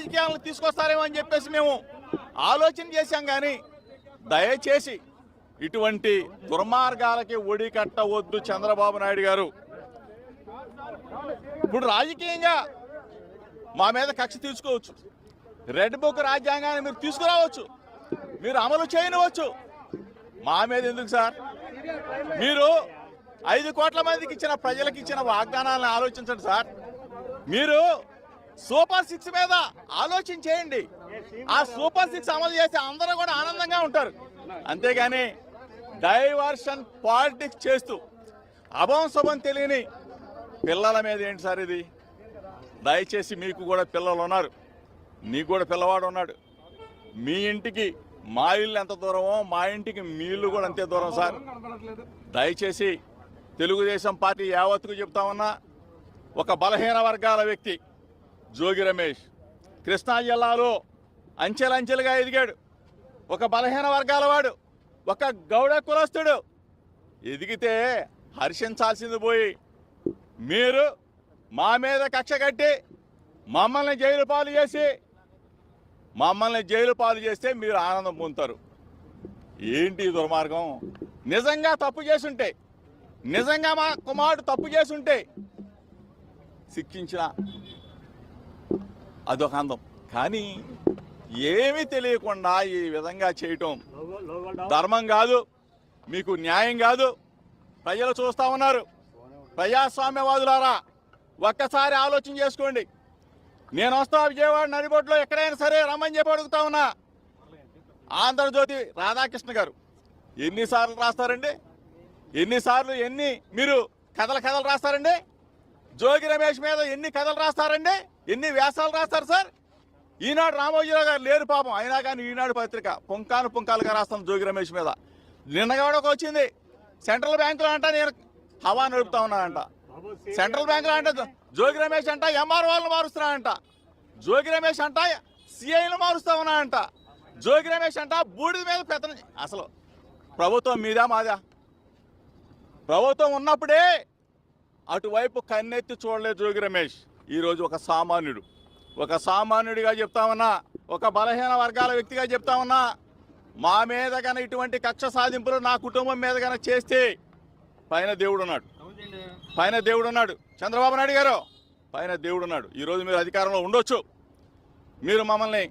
రాజకీయాలను తీసుకొస్తారేమో అని చెప్పేసి మేము ఆలోచన చేశాం కానీ దయచేసి ఇటువంటి దుర్మార్గాలకి ఒడి కట్టవద్దు చంద్రబాబు నాయుడు గారు. ఇప్పుడు రాజకీయంగా మా మీద కక్ష తీసుకోవచ్చు రెడ్ బుక్ రాజ్యాంగాన్ని మీరు తీసుకురావచ్చు. మీరు అమలు చేయనవచ్చు మా మీద ఎందుకు సార్? మీరు ఐదు కోట్ల మందికి ఇచ్చిన ప్రజలకు ఇచ్చిన వాగ్దానాలను ఆలోచించండి సార్. మీరు సూపర్ సిక్స్ మీద ఆలోచన చేయండి. ఆ సూపర్ సిక్స్ అమలు చేస్తే అందరూ కూడా ఆనందంగా ఉంటారు. అంతేగాని డైవర్షన్ పాలిటిక్స్ చేస్తూ అభం శుభం తెలియని పిల్లల మీద ఏంటి సార్ ఇది? దయచేసి మీకు కూడా పిల్లలు ఉన్నారు. నీకు కూడా పిల్లవాడు ఉన్నాడు. మీ ఇంటికి మా ఇల్లు ఎంత దూరమో మా ఇంటికి మీ ఇల్లు కూడా అంతే దూరం సార్. దయచేసి తెలుగుదేశం పార్టీ యావత్తుకు చెప్తా ఉన్నా ఒక బలహీన వర్గాల వ్యక్తి జోగి రమేష్. కృష్ణా జిల్లాలో అంచెలంచెలుగా ఎదిగాడు. ఒక బలహీన వర్గాల వాడు ఒక గౌడ కులస్తుడు. ఎదిగితే హర్షించాల్సింది పోయి మీరు మా మీద కక్ష కట్టి మమ్మల్ని జైలు పాలు చేసి మమ్మల్ని జైలు పాలు చేస్తే మీరు ఆనందం పొందుతారు. ఏంటి దుర్మార్గం? నిజంగా తప్పు చేసుంటే నిజంగా మా కుమారుడు తప్పు చేసుంటే శిక్షించిన అదొక అందం. కానీ ఏమీ తెలియకుండా ఈ విధంగా చేయటం ధర్మం కాదు మీకు న్యాయం కాదు. ప్రజలు చూస్తా ఉన్నారు. ప్రజాస్వామ్యవాదులారా ఒక్కసారి ఆలోచన చేసుకోండి. నేను వస్తా విజయవాడ నడిబొట్లో ఎక్కడైనా సరే రమ్మని చెప్పి అడుగుతా ఉన్నా. ఆంధ్రజ్యోతి రాధాకృష్ణ గారు ఎన్నిసార్లు రాస్తారండి? ఎన్నిసార్లు ఎన్ని మీరు కథల కథలు రాస్తారండి? జోగి రమేష్ మీద ఎన్ని కథలు రాస్తారండి? ఎన్ని వ్యాసాలు రాస్తారు సార్? ఈనాడు రామోజీరావు గారు లేరు పాపం. అయినా కానీ ఈనాడు పత్రిక పుంకాను పుంకాలుగా రాస్తాను జోగి రమేష్ మీద. నిన్నగా వచ్చింది. సెంట్రల్ బ్యాంకులో అంట నేను హవా నడుపుతా ఉన్నానంట. సెంట్రల్ బ్యాంకులో అంటే జోగి రమేష్ అంట ఎంఆర్ మారుస్తున్నానంట జోగి రమేష్ అంట సిఐలు మారుస్తా ఉన్నానంట జోగి రమేష్ అంట బూడిద మీద పెత్తనం అసలు ప్రభుత్వం మీదా మాదా? ప్రభుత్వం ఉన్నప్పుడే అటువైపు కన్నెత్తి చూడలేదు జోగి రమేష్. ఈరోజు ఒక సామాన్యుడు. ఒక సామాన్యుడిగా చెప్తామన్నా ఒక బలహీన వర్గాల వ్యక్తిగా చెప్తామన్నా మా మీద కన్నా ఇటువంటి కక్ష సాధింపులు నా కుటుంబం మీద కన్నా చేస్తే పైన దేవుడు ఉన్నాడు పైన దేవుడు ఉన్నాడు చంద్రబాబు నాయుడు గారు పైన దేవుడు ఉన్నాడు ఈరోజు మీరు అధికారంలో ఉండొచ్చు. మీరు మమ్మల్ని